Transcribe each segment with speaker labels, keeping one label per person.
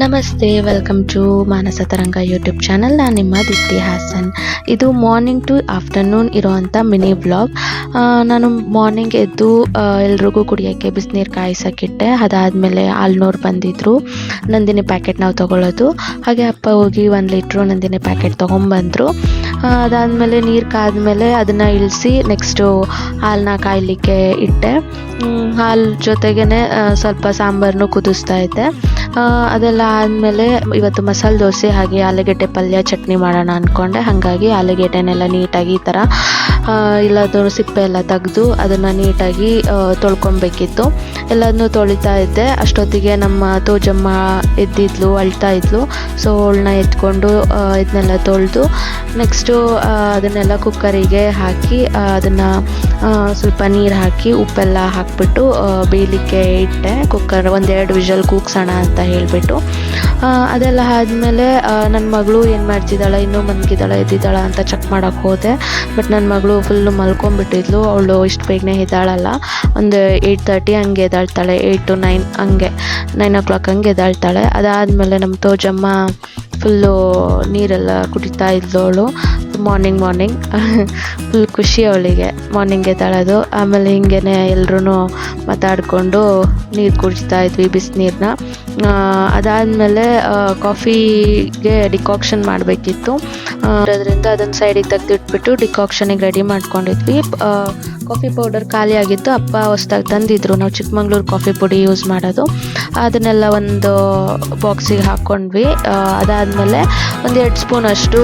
Speaker 1: ನಮಸ್ತೆ welcome to ಮಾನಸ ತರಂಗ YouTube channel ನಾನು ನಿಮ್ಮ ದಿಪ್ತಿ ಹಾಸನ್ ಇದು ಮಾರ್ನಿಂಗ್ ಟು ಆಫ್ಟರ್ನೂನ್ ಇರೋವಂಥ ಮಿನಿ ಬ್ಲಾಗ್ ನಾನು ಮಾರ್ನಿಂಗ್ ಎದ್ದು ಎಲ್ರಿಗೂ ಕುಡಿಯೋಕ್ಕೆ ಬಿಸಿನೀರು ಕಾಯಿಸೋಕ್ಕಿಟ್ಟೆ. ಅದಾದಮೇಲೆ ಆಲ್ನೂರು ಬಂದಿದ್ದರು ನಂದಿನಿ ಪ್ಯಾಕೆಟ್ ನಾವು ತೊಗೊಳ್ಳೋದು ಹಾಗೆ ಅಪ್ಪ ಹೋಗಿ ಒಂದು ಲೀಟ್ರು ನಂದಿನಿ ಪ್ಯಾಕೆಟ್ ತೊಗೊಂಬಂದರು. ಅದಾದಮೇಲೆ ನೀರು ಕಾದ್ಮೇಲೆ ಅದನ್ನು ಇಳಿಸಿ ನೆಕ್ಸ್ಟು ಹಾಲನ್ನ ಕಾಯಲಿಕ್ಕೆ ಇಟ್ಟೆ. ಹಾಲು ಜೊತೆಗೇ ಸ್ವಲ್ಪ ಸಾಂಬಾರನ್ನು ಕುದಿಸ್ತಾ ಇದ್ದೆ. ಅದೆಲ್ಲ ಆದಮೇಲೆ ಇವತ್ತು ಮಸಾಲೆ ದೋಸೆ ಹಾಗೆ ಆಲೂಗೆಡ್ಡೆ ಪಲ್ಯ ಚಟ್ನಿ ಮಾಡೋಣ ಅಂದ್ಕೊಂಡೆ ಹಾಗಾಗಿ ಆಲೂಗೆಡ್ಡೆನೆಲ್ಲ ನೀಟಾಗಿ ಈ ಥರ ಆ, ಇಲ್ಲದ್ರ ಸಿಪ್ಪೆ ಎಲ್ಲ ತೆಗೆದು ಅದನ್ನು ನೀಟಾಗಿ ತೊಳ್ಕೊಬೇಕಿತ್ತು. ಎಲ್ಲದನ್ನೂ ತೊಳಿತಾ ಇದ್ದೆ. ಅಷ್ಟೊತ್ತಿಗೆ ನಮ್ಮ ತೋಜಮ್ಮ ಎದ್ದಿದ್ಲು ಅಳ್ತಾ ಇದ್ಲು. ಸೊ ಅವಳನ್ನ ಎತ್ಕೊಂಡು ಇದನ್ನೆಲ್ಲ ತೊಳೆದು ನೆಕ್ಸ್ಟು ಅದನ್ನೆಲ್ಲ ಕುಕ್ಕರಿಗೆ ಹಾಕಿ ಅದನ್ನು ಸ್ವಲ್ಪ ನೀರು ಹಾಕಿ ಉಪ್ಪೆಲ್ಲ ಹಾಕಿಬಿಟ್ಟು ಬೇಯಲಿಕ್ಕೆ ಇಟ್ಟೆ. ಕುಕ್ಕರ್ ಒಂದೆರಡು ವಿಷಲ್ ಕೂಗ್ಸೋಣ ಅಂತ ಹೇಳಿಬಿಟ್ಟು. ಅದೆಲ್ಲ ಆದಮೇಲೆ ನನ್ನ ಮಗಳು ಏನು ಮಾಡ್ತಿದ್ದಾಳೆ, ಇನ್ನೂ ಮನ್ಗಿದ್ದಾಳೆ, ಎದ್ದಿದ್ದಾಳ ಅಂತ ಚೆಕ್ ಮಾಡೋಕ್ಕೆ ಹೋದೆ. ಬಟ್ ನನ್ನ ಮಗಳು ಫುಲ್ಲು ಮಲ್ಕೊಂಡ್ಬಿಟ್ಟಿದ್ಲು. ಅವಳು ಇಷ್ಟು ಬೇಗನೆ ಎದ್ದಾಳಲ್ಲ. ಒಂದು ಏಯ್ಟ್ ತರ್ಟಿ ಹಂಗೆ ಎದ್ದಾಳ್ತಾಳೆ ಏಯ್ಟ್ ಟು ನೈನ್ ಹಂಗೆ. ನೈನ್ ಓ ಕ್ಲಾಕ್ ಹಂಗೆ ಎದ್ದಾಳ್ತಾಳೆ. ಅದಾದಮೇಲೆ ನಮ್ಮ ತೋಜಮ್ಮ ಫುಲ್ಲು ನೀರೆಲ್ಲ ಕುಡಿತಾ ಇದ್ದವಳು ಮಾರ್ನಿಂಗ್ ಮಾರ್ನಿಂಗ್ ಫುಲ್ ಖುಷಿ ಅವಳಿಗೆ. ಮಾರ್ನಿಂಗ್ ಎದ್ದಾಳೋದು ಆಮೇಲೆ ಹಿಂಗೇನೆ ಎಲ್ಲರೂ ಮಾತಾಡಿಕೊಂಡು ನೀರು ಕುಡಿಸ್ತಾ ಇದ್ವಿ ಬಿಸಿನೀರನ್ನ ಅದಾದಮೇಲೆ ಕಾಫಿಗೆ ಡಿಕಾಕ್ಷನ್ ಮಾಡಬೇಕಿತ್ತು. ಅದರಿಂದ ಅದನ್ನು ಸೈಡಿಗೆ ತೆಗೆದಿಟ್ಬಿಟ್ಟು ಡಿಕಾಕ್ಷನಿಗೆ ರೆಡಿ ಮಾಡ್ಕೊಂಡಿದ್ವಿ. ಕಾಫಿ ಪೌಡರ್ ಖಾಲಿ ಆಗಿತ್ತು. ಅಪ್ಪ ಹೊಸ್ದಾಗಿ ತಂದಿದ್ರು. ನಾವು ಚಿಕ್ಕಮಂಗ್ಳೂರು ಕಾಫಿ ಪುಡಿ ಯೂಸ್ ಮಾಡೋದು. ಅದನ್ನೆಲ್ಲ ಒಂದು ಬಾಕ್ಸಿಗೆ ಹಾಕ್ಕೊಂಡ್ವಿ ಅದಾದಮೇಲೆ ಒಂದು ಎರಡು ಸ್ಪೂನ್ ಅಷ್ಟು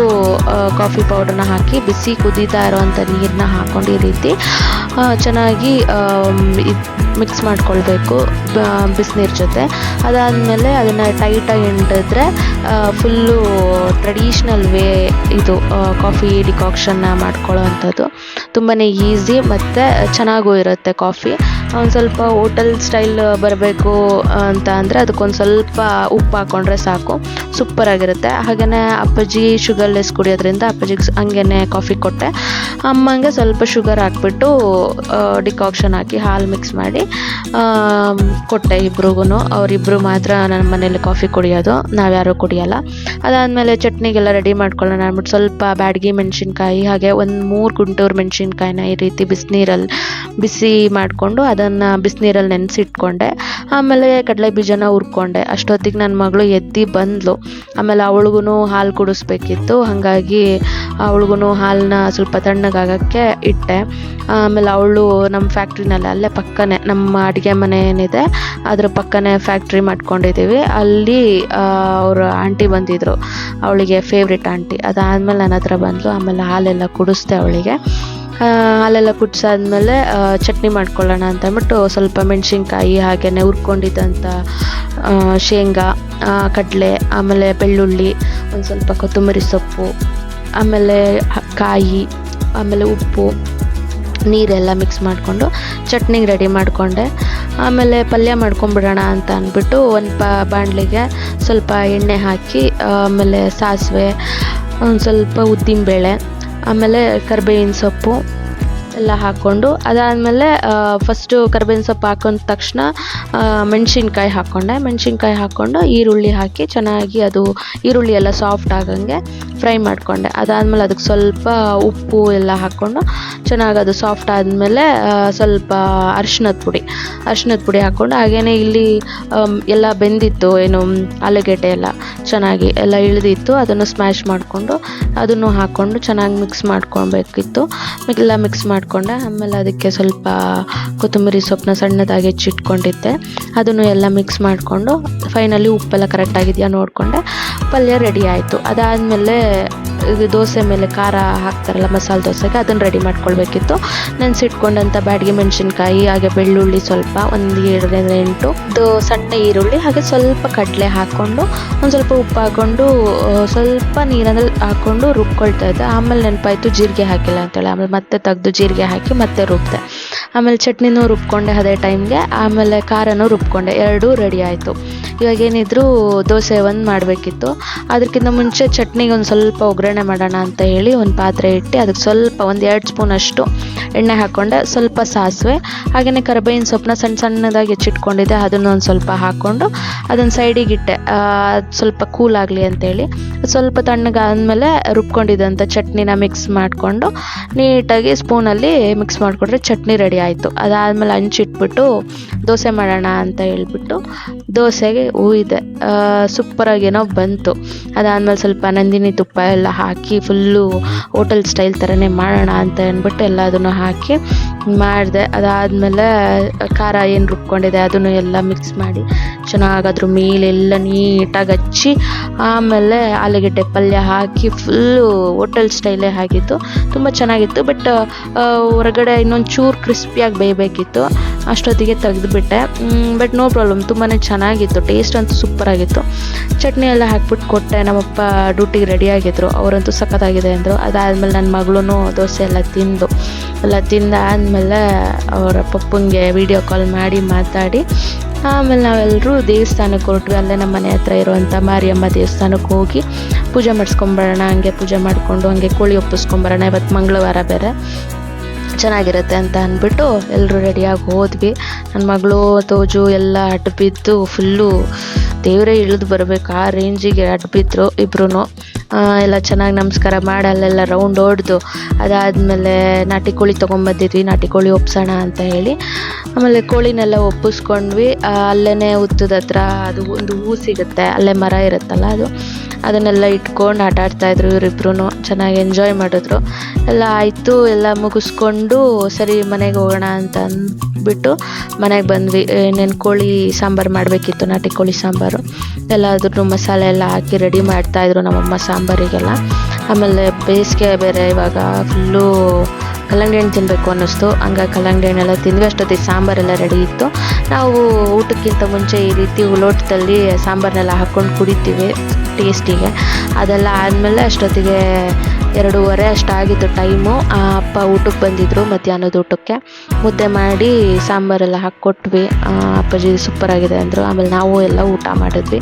Speaker 1: ಕಾಫಿ ಪೌಡರ್ನ ಹಾಕಿ ಬಿಸಿ ಕುದೀತಾ ಇರೋವಂಥ ನೀರನ್ನ ಹಾಕ್ಕೊಂಡು ಈ ರೀತಿ ಚೆನ್ನಾಗಿ ಮಿಕ್ಸ್ ಮಾಡ್ಕೊಳ್ಬೇಕು ಬಿಸಿನೀರು ಜೊತೆ. ಅದಾದಮೇಲೆ ಅದನ್ನು ಟೈಟಾಗಿ ಹಿಂಡಿದ್ರೆ ಫುಲ್ಲು ಟ್ರೆಡಿಷ್ನಲ್ ವೇ ಇದು ಕಾಫಿ ಡಿಕಾಕ್ಷನ್ನ ಮಾಡ್ಕೊಳ್ಳೋ ಅಂಥದ್ದು. ತುಂಬಾ ಈಸಿ ಮತ್ತು ಚೆನ್ನಾಗೂ ಇರುತ್ತೆ ಕಾಫಿ ಒಂದು ಸ್ವಲ್ಪ ಹೋಟೆಲ್ ಸ್ಟೈಲ್ ಬರಬೇಕು ಅಂತ ಅಂದರೆ ಅದಕ್ಕೊಂದು ಸ್ವಲ್ಪ ಉಪ್ಪು ಹಾಕ್ಕೊಂಡ್ರೆ ಸಾಕು. ಸೂಪರ್ ಆಗಿರುತ್ತೆ. ಹಾಗೆಯೇ ಅಪ್ಪಾಜಿ ಶುಗರ್ಲೆಸ್ ಕುಡಿಯೋದ್ರಿಂದ ಅಪ್ಪಾಜಿಗೆ ಹಂಗೇ ಕಾಫಿ ಕೊಟ್ಟೆ. ಅಮ್ಮಂಗೆ ಸ್ವಲ್ಪ ಶುಗರ್ ಹಾಕ್ಬಿಟ್ಟು ಡಿಕಾಕ್ಷನ್ ಹಾಕಿ ಹಾಲು ಮಿಕ್ಸ್ ಮಾಡಿ ಕೊಟ್ಟೆ ಇಬ್ರಿಗೂ ಅವರಿಬ್ಬರು ಮಾತ್ರ ನನ್ನ ಮನೇಲಿ ಕಾಫಿ ಕುಡಿಯೋದು. ನಾವ್ಯಾರೂ ಕುಡಿಯೋಲ್ಲ. ಅದಾದಮೇಲೆ ಚಟ್ನಿಗೆಲ್ಲ ರೆಡಿ ಮಾಡ್ಕೊಳ್ಳೋಣ ಅಂದ್ಬಿಟ್ಟು ಸ್ವಲ್ಪ ಬ್ಯಾಡಗಿ ಮೆಣಸಿನ್ಕಾಯಿ, ಹಾಗೆ ಒಂದು ಮೂರು ಗುಂಟೂರು ಮೆಣಸಿನ್ಕಾಯಿನ ಈ ರೀತಿ ಬಿಸಿನೀರಲ್ಲಿ ಬಿಸಿ ಮಾಡಿಕೊಂಡು ಅದನ್ನು ಬಿಸಿನೀರಲ್ಲಿ ನೆನೆಸಿಟ್ಕೊಂಡೆ. ಆಮೇಲೆ ಕಡಲೆ ಬೀಜನ ಹುರ್ಕೊಂಡೆ. ಅಷ್ಟೊತ್ತಿಗೆ ನನ್ನ ಮಗಳು ಎದ್ದು ಬಂದ್ಲು. ಆಮೇಲೆ ಅವಳಿಗೂ ಹಾಲು ಕುಡಿಸ್ಬೇಕಿತ್ತು. ಹಾಗಾಗಿ ಅವಳಿಗೂ ಹಾಲನ್ನ ಸ್ವಲ್ಪ ತಣ್ಣಗಾಗಕ್ಕೆ ಇಟ್ಟೆ. ಆಮೇಲೆ ಅವಳು ನಮ್ಮ ಫ್ಯಾಕ್ಟ್ರಿನಲ್ಲಿ, ಅಲ್ಲೇ ಪಕ್ಕನೇ, ನಮ್ಮ ಅಡುಗೆ ಮನೆ ಏನಿದೆ, ಅದರ ಪಕ್ಕನೇ ಫ್ಯಾಕ್ಟ್ರಿ ಮಾಡ್ಕೊಂಡಿದ್ದೀವಿ ಅಲ್ಲಿ ಅವರು ಆಂಟಿ ಬಂದಿದ್ದರು ಅವಳಿಗೆ ಫೇವ್ರೆಟ್ ಆಂಟಿ. ಅದಾದಮೇಲೆ ನನ್ನ ಹತ್ರ ಬಂದಳು ಆಮೇಲೆ ಹಾಲೆಲ್ಲ ಕುಡಿಸ್ದೆ ಅವಳಿಗೆ. ಹಾಲೆಲ್ಲ ಕುದಿಸಾದ್ಮೇಲೆ ಚಟ್ನಿ ಮಾಡ್ಕೊಳ್ಳೋಣ ಅಂತ ಅಂದ್ಬಿಟ್ಟು ಸ್ವಲ್ಪ ಮೆಣಸಿನ್ಕಾಯಿ ಹಾಗೆಯೇ ಹುರ್ಕೊಂಡಿದ್ದಂಥ ಶೇಂಗಾ ಕಡಲೆ, ಆಮೇಲೆ ಬೆಳ್ಳುಳ್ಳಿ, ಒಂದು ಸ್ವಲ್ಪ ಕೊತ್ತಂಬರಿ ಸೊಪ್ಪು, ಆಮೇಲೆ ಕಾಯಿ, ಆಮೇಲೆ ಉಪ್ಪು, ನೀರೆಲ್ಲ ಮಿಕ್ಸ್ ಮಾಡಿಕೊಂಡು ಚಟ್ನಿಗೆ ರೆಡಿ ಮಾಡಿಕೊಂಡೆ. ಆಮೇಲೆ ಪಲ್ಯ ಮಾಡ್ಕೊಂಬಿಡೋಣ ಅಂತ ಅಂದ್ಬಿಟ್ಟು ಒಂದು ಪ ಬಾಣಲಿಗೆ ಸ್ವಲ್ಪ ಎಣ್ಣೆ ಹಾಕಿ, ಆಮೇಲೆ ಸಾಸಿವೆ, ಒಂದು ಸ್ವಲ್ಪ ಉದ್ದಿನಬೇಳೆ ಆಮೇಲೆ ಕರ್ಬೇವಿನ ಸೊಪ್ಪು ಎಲ್ಲ ಹಾಕ್ಕೊಂಡು, ಅದಾದಮೇಲೆ ಫಸ್ಟು ಕರ್ಬೇವಿನ ಸೊಪ್ಪು ಹಾಕೊಂಡ ತಕ್ಷಣ ಮೆಣಸಿನ್ಕಾಯಿ ಹಾಕ್ಕೊಂಡೆ ಮೆಣಸಿನ್ಕಾಯಿ ಹಾಕ್ಕೊಂಡು ಈರುಳ್ಳಿ ಹಾಕಿ ಚೆನ್ನಾಗಿ ಅದು ಈರುಳ್ಳಿ ಎಲ್ಲ ಸಾಫ್ಟ್ ಆಗಂಗೆ ಫ್ರೈ ಮಾಡಿಕೊಂಡೆ. ಅದಾದಮೇಲೆ ಅದಕ್ಕೆ ಸ್ವಲ್ಪ ಉಪ್ಪು ಎಲ್ಲ ಹಾಕ್ಕೊಂಡು ಚೆನ್ನಾಗಿ ಅದು ಸಾಫ್ಟ್ ಆದಮೇಲೆ ಸ್ವಲ್ಪ ಅರಿಶಿನದ ಪುಡಿ. ಅರ್ಶಿನದ ಪುಡಿ ಹಾಕ್ಕೊಂಡು ಹಾಗೆಯೇ ಇಲ್ಲಿ ಎಲ್ಲ ಬೆಂದಿತ್ತು, ಏನು, ಆಲೂಗೆಡ್ಡೆ ಎಲ್ಲ ಚೆನ್ನಾಗಿ ಎಲ್ಲ ಇಳಿದಿತ್ತು. ಅದನ್ನು ಸ್ಮ್ಯಾಶ್ ಮಾಡಿಕೊಂಡು ಅದನ್ನು ಹಾಕ್ಕೊಂಡು ಚೆನ್ನಾಗಿ ಮಿಕ್ಸ್ ಮಾಡ್ಕೊಳ್ಬೇಕಿತ್ತು. ಎಲ್ಲ ಮಿಕ್ಸ್ ಮಾಡಿಕೊಂಡೆ. ಆಮೇಲೆ ಅದಕ್ಕೆ ಸ್ವಲ್ಪ ಕೊತ್ತಂಬರಿ ಸೊಪ್ಪನ್ನ ಸಣ್ಣದಾಗಿ ಹೆಚ್ಚಿಟ್ಕೊಂಡಿದ್ದೆ. ಅದನ್ನು ಎಲ್ಲ ಮಿಕ್ಸ್ ಮಾಡಿಕೊಂಡು ಫೈನಲಿ ಉಪ್ಪೆಲ್ಲ ಕರೆಕ್ಟಾಗಿದೆಯಾ ನೋಡಿಕೊಂಡೆ. ಪಲ್ಯ ರೆಡಿ ಆಯಿತು. ಅದಾದಮೇಲೆ ಇದು ದೋಸೆ ಮೇಲೆ ಖಾರ ಹಾಕ್ತಾರಲ್ಲ, ಮಸಾಲೆ ದೋಸೆಗೆ, ಅದನ್ನು ರೆಡಿ ಮಾಡ್ಕೊಳ್ಬೇಕಿತ್ತು. ನೆನೆಸಿಟ್ಕೊಂಡಂಥ ಬ್ಯಾಡ್ಗೆ ಮೆಣಸಿನ್ಕಾಯಿ, ಹಾಗೆ ಬೆಳ್ಳುಳ್ಳಿ ಸ್ವಲ್ಪ ಒಂದು ಏಳರಿಂದ ಎಂಟು. ಇದು ಸಣ್ಣ ಈರುಳ್ಳಿ, ಹಾಗೆ ಸ್ವಲ್ಪ ಕಡಲೆ ಹಾಕ್ಕೊಂಡು, ಒಂದು ಸ್ವಲ್ಪ ಉಪ್ಪು ಹಾಕ್ಕೊಂಡು ಸ್ವಲ್ಪ ನೀರಲ್ಲಿ ಹಾಕ್ಕೊಂಡು ರುಬ್ಕೊಳ್ತಾ ಇದ್ದೆ. ಆಮೇಲೆ ನೆನಪಾಯಿತು, ಜೀರಿಗೆ ಹಾಕಿಲ್ಲ ಅಂತೇಳಿ. ಆಮೇಲೆ ಮತ್ತೆ ತೆಗೆದು ಜೀರಿಗೆ ಹಾಕಿ ಮತ್ತೆ ರುಬ್ದೆ. ಆಮೇಲೆ ಚಟ್ನಿನೂ ರುಬ್ಕೊಂಡೆ ಅದೇ ಟೈಮ್ಗೆ, ಆಮೇಲೆ ಖಾರನೂ ರುಬ್ಕೊಂಡೆ, ಎರಡೂ ರೆಡಿ ಆಯಿತು. ಇವಾಗ ಏನಿದ್ರು ದೋಸೆ ಒಂದು ಮಾಡಬೇಕಿತ್ತು. ಅದಕ್ಕಿಂತ ಮುಂಚೆ ಚಟ್ನಿಗೆ ಒಂದು ಸ್ವಲ್ಪ ಒಗ್ಗರಣೆ ಮಾಡೋಣ ಅಂತ ಹೇಳಿ ಒಂದು ಪಾತ್ರೆ ಇಟ್ಟು ಅದಕ್ಕೆ ಸ್ವಲ್ಪ ಒಂದು ಎರಡು ಸ್ಪೂನ್ ಅಷ್ಟು ಎಣ್ಣೆ ಹಾಕ್ಕೊಂಡೆ ಸ್ವಲ್ಪ ಸಾಸಿವೆ ಹಾಗೆಯೇ ಕರಿಬೇವಿನ ಸೊಪ್ಪನ್ನ ಸಣ್ಣ ಸಣ್ಣದಾಗಿ ಹೆಚ್ಚಿಟ್ಕೊಂಡಿದ್ದೆ, ಅದನ್ನು ಒಂದು ಸ್ವಲ್ಪ ಹಾಕ್ಕೊಂಡು ಅದನ್ನು ಸೈಡಿಗೆ ಇಟ್ಟೆ. ಸ್ವಲ್ಪ ಕೂಲ್ ಆಗಲಿ ಅಂತೇಳಿ ಸ್ವಲ್ಪ ತಣ್ಣಗಾದ್ಮೇಲೆ ರುಬ್ಕೊಂಡಿದ್ದಂಥ ಚಟ್ನಿನ ಮಿಕ್ಸ್ ಮಾಡಿಕೊಂಡು ನೀಟಾಗಿ ಸ್ಪೂನಲ್ಲಿ ಮಿಕ್ಸ್ ಮಾಡಿಕೊಂಡ್ರೆ ಚಟ್ನಿ ರೆಡಿ ಆಯಿತು. ಅದಾದಮೇಲೆ ಹಂಚಿಟ್ಬಿಟ್ಟು ದೋಸೆ ಮಾಡೋಣ ಅಂತ ಹೇಳ್ಬಿಟ್ಟು ದೋಸೆಗೆ ಹೂವಿದೆ ಸೂಪರಾಗೇನೋ ಬಂತು. ಅದಾದಮೇಲೆ ಸ್ವಲ್ಪ ನಂದಿನಿ ತುಪ್ಪ ಎಲ್ಲ ಹಾಕಿ ಫುಲ್ಲು ಹೋಟೆಲ್ ಸ್ಟೈಲ್ ಥರನೇ ಮಾಡೋಣ ಅಂತ ಅಂದ್ಬಿಟ್ಟು ಎಲ್ಲ ಅದನ್ನು ಹಾಕಿ ಮಾಡಿದೆ. ಅದಾದಮೇಲೆ ಖಾರ ಏನು ರುಬ್ಕೊಂಡಿದೆ ಅದನ್ನು ಎಲ್ಲ ಮಿಕ್ಸ್ ಮಾಡಿ ಚೆನ್ನಾಗಿ ಅದ್ರ ಮೇಲೆಲ್ಲ ನೀಟಾಗಿ ಹಚ್ಚಿ ಆಮೇಲೆ ಆಲೂಗಡ್ಡೆ ಪಲ್ಯ ಹಾಕಿ ಫುಲ್ಲು ಹೋಟೆಲ್ ಸ್ಟೈಲೇ ಆಗಿತ್ತು. ತುಂಬ ಚೆನ್ನಾಗಿತ್ತು. ಬಟ್ ಹೊರಗಡೆ ಇನ್ನೊಂದು ಚೂರು ಕ್ರಿಸ್ಪಿಯಾಗಿ ಬೇಯಬೇಕಿತ್ತು. ಅಷ್ಟೊತ್ತಿಗೆ ತೆಗೆದುಬಿಟ್ಟೆ. But no problem. ತುಂಬಾ ಚೆನ್ನಾಗಿತ್ತು. ಟೇಸ್ಟ್ ಅಂತೂ ಸೂಪರಾಗಿತ್ತು ಚಟ್ನಿ ಎಲ್ಲ ಹಾಕ್ಬಿಟ್ಟು ಕೊಟ್ಟೆ. ನಮ್ಮಪ್ಪ ಡ್ಯೂಟಿಗೆ ರೆಡಿ ಆಗಿದ್ರು. ಅವರಂತೂ ಸಖತ್ತಾಗಿದೆ ಅಂದರು. ಅದಾದಮೇಲೆ ನನ್ನ ಮಗಳೂ ದೋಸೆ ಎಲ್ಲ ತಿಂದು, ಎಲ್ಲ ತಿಂದಾದಮೇಲೆ ಅವರ ಪಪ್ಪಂಗೆ ವಿಡಿಯೋ ಕಾಲ್ ಮಾಡಿ ಮಾತಾಡಿ ಆಮೇಲೆ ನಾವೆಲ್ಲರೂ ದೇವಸ್ಥಾನಕ್ಕೆ ಹೊರಟ್ವಿ, ಅಲ್ಲೇ ನಮ್ಮ ಮನೆ ಹತ್ರ ಇರುವಂಥ ಮಾರಿಯಮ್ಮ ದೇವಸ್ಥಾನಕ್ಕೆ ಹೋಗಿ ಪೂಜೆ ಮಾಡಿಸ್ಕೊಂಬರೋಣ, ಹಂಗೆ ಪೂಜೆ ಮಾಡಿಕೊಂಡು ಹಂಗೆ ಕೋಳಿ ಒಪ್ಪಿಸ್ಕೊಂಬರೋಣ, ಇವತ್ತು ಮಂಗಳವಾರ ಬೇರೆ. ಚೆನ್ನಾಗಿರುತ್ತೆ ಅಂತ ಅಂದ್ಬಿಟ್ಟು ಎಲ್ಲರೂ ರೆಡಿಯಾಗಿ ಹೋದ್ವಿ. ನನ್ನ ಮಗಳು, ತೋಜು ಎಲ್ಲ ಅಟ್ಟು ಬಿದ್ದು ಫುಲ್ಲು ದೇವರೇ ಇಳಿದು ಬರಬೇಕು. ಆ ರೇಂಜಿಗೆ ಅಡ್ಡ ಬಿದ್ದರು ಇಬ್ರು ಎಲ್ಲ ಚೆನ್ನಾಗಿ ನಮಸ್ಕಾರ ಮಾಡಿ, ಅಲ್ಲೆಲ್ಲ ರೌಂಡ್ ಹೊಡೆದು ಅದಾದಮೇಲೆ ನಾಟಿ ಕೋಳಿ ತೊಗೊಂಬಂದಿದ್ವಿ. ನಾಟಿ ಕೋಳಿ ಒಪ್ಸೋಣ ಅಂತ ಹೇಳಿ. ಆಮೇಲೆ ಕೋಳಿನೆಲ್ಲ ಒಪ್ಪಿಸ್ಕೊಂಡ್ವಿ. ಅಲ್ಲೇ ಹುತ್ತದ ಹತ್ರ ಅದು ಒಂದು ಹೂ ಸಿಗುತ್ತೆ. ಅಲ್ಲೇ ಮರ ಇರುತ್ತಲ್ಲ ಅದು. ಅದನ್ನೆಲ್ಲ ಇಟ್ಕೊಂಡು ಆಟ ಆಡ್ತಾಯಿದ್ರು ಇವರಿಬ್ರು ಚೆನ್ನಾಗಿ ಎಂಜಾಯ್ ಮಾಡಿದ್ರು. ಎಲ್ಲ ಆಯಿತು, ಎಲ್ಲ ಮುಗಿಸ್ಕೊಂಡು ಸರಿ ಮನೆಗೆ ಹೋಗೋಣ ಅಂತ ಅಂದ್ಬಿಟ್ಟು ಮನೆಗೆ ಬಂದ್ವಿ. ಏನೇನು ಕೋಳಿ ಸಾಂಬಾರು ಮಾಡಬೇಕಿತ್ತು, ನಾಟಿ ಕೋಳಿ ಸಾಂಬಾರು, ಎಲ್ಲ ಅದ್ರೂ ಮಸಾಲೆ ಎಲ್ಲ ಹಾಕಿ ರೆಡಿ ಮಾಡ್ತಾಯಿದ್ರು ನಮ್ಮಮ್ಮ ಸಾಂಬಾರಿಗೆಲ್ಲ. ಆಮೇಲೆ ಬೇಸಿಗೆ ಬೇರೆ ಇವಾಗ ಫುಲ್ಲು ಕಲ್ಲಂಗಡಿ ಹಣ್ಣು ತಿನ್ನಬೇಕು ಅನ್ನಿಸ್ತು. ಹಂಗಾಗಿ ಕಲ್ಲಂಗಡಿ ಹಣ್ಣೆಲ್ಲ ತಿಂದ್ವಿ. ಅಷ್ಟೊತ್ತಿಗೆ ಸಾಂಬಾರೆಲ್ಲ ರೆಡಿ ಇತ್ತು. ನಾವು ಊಟಕ್ಕಿಂತ ಮುಂಚೆ ಈ ರೀತಿ ಲೋಟದಲ್ಲಿ ಸಾಂಬಾರನ್ನೆಲ್ಲ ಹಾಕ್ಕೊಂಡು ಕುಡಿತೀವಿ. ಟೇಸ್ಟಿಗೆ. ಅದೆಲ್ಲ ಆದಮೇಲೆ ಅಷ್ಟೊತ್ತಿಗೆ ಎರಡೂವರೆ ಅಷ್ಟಾಗಿತ್ತು ಟೈಮು. ಆ ಅಪ್ಪ ಊಟಕ್ಕೆ ಬಂದಿದ್ದರು ಮಧ್ಯಾಹ್ನದ ಊಟಕ್ಕೆ. ಮುದ್ದೆ ಮಾಡಿ ಸಾಂಬಾರೆಲ್ಲ ಹಾಕ್ಕೊಟ್ವಿ. ಅಪ್ಪಾಜಿ ಸೂಪರಾಗಿದೆ ಅಂದರು. ಆಮೇಲೆ ನಾವು ಎಲ್ಲ ಊಟ ಮಾಡಿದ್ವಿ.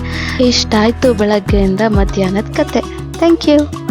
Speaker 1: ಇಷ್ಟಾಯಿತು ಬೆಳಗ್ಗೆಯಿಂದ ಮಧ್ಯಾಹ್ನದ ಕತೆ. Thank you